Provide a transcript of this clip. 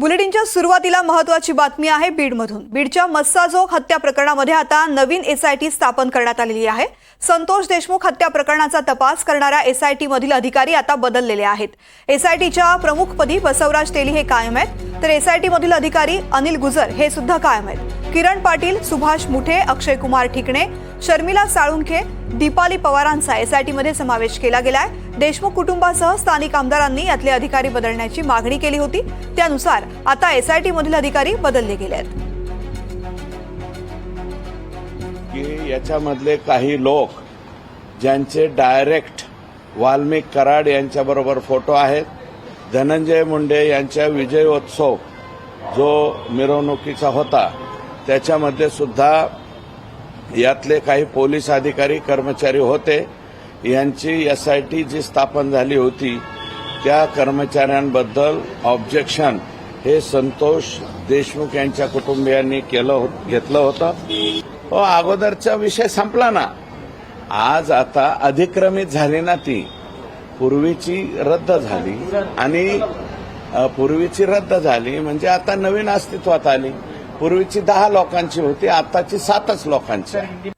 बुलेटिनच्या सुरुवातीला महत्वाची बातमी आहे बीडमधून. बीडच्या मस्साजोग हत्या प्रकरणामध्ये आता नवीन एसआयटी स्थापन करण्यात आलेली आहे. संतोष देशमुख हत्या प्रकरणाचा तपास करणाऱ्या एसआयटी मधील अधिकारी आता बदललेले आहेत. एसआयटीच्या प्रमुखपदी बसवराज तेली हे कायम आहेत. तर एसआयटी मधील अधिकारी अनिल गुजर हे सुद्धा कायम आहेत. किरण पाटील सुभाष मुठे अक्षय कुमार ठिकणे शर्मिला साळुंखे दीपाली पवारांचा एसआयटीमध्ये समावेश केला गेलाय. देशमुख कुटुंबासह स्थानिक आमदारांनी यातले अधिकारी बदलण्याची मागणी केली होती. त्यानुसार आता एसआयटीमधील अधिकारी बदलले गेले आहेत. की याच्यामधले काही लोक ज्यांचे डायरेक्ट वाल्मिक कराड यांच्याबरोबर फोटो आहेत. धनंजय मुंडे यांच्या विजयोत्सव जो मिरवणुकीचा होता त्याच्यामध्ये सुद्धा यातले काही पोलीस अधिकारी कर्मचारी होते. यांची एसआयटी जी स्थापन झाली होती त्या कर्मचाऱ्यांबद्दल ऑब्जेक्शन हे संतोष देशमुख यांच्या कुटुंबियांनी केलं हो घेतलं होतं. हो अगोदरचा विषय संपला ना. आज आता अधिक्रमित झाली ना ती. पूर्वीची रद्द झाली. आणि पूर्वीची रद्द झाली म्हणजे आता नवीन अस्तित्वात आली. पूर्वीची दहा लोकांची होती आताची सातच लोकांची आहे.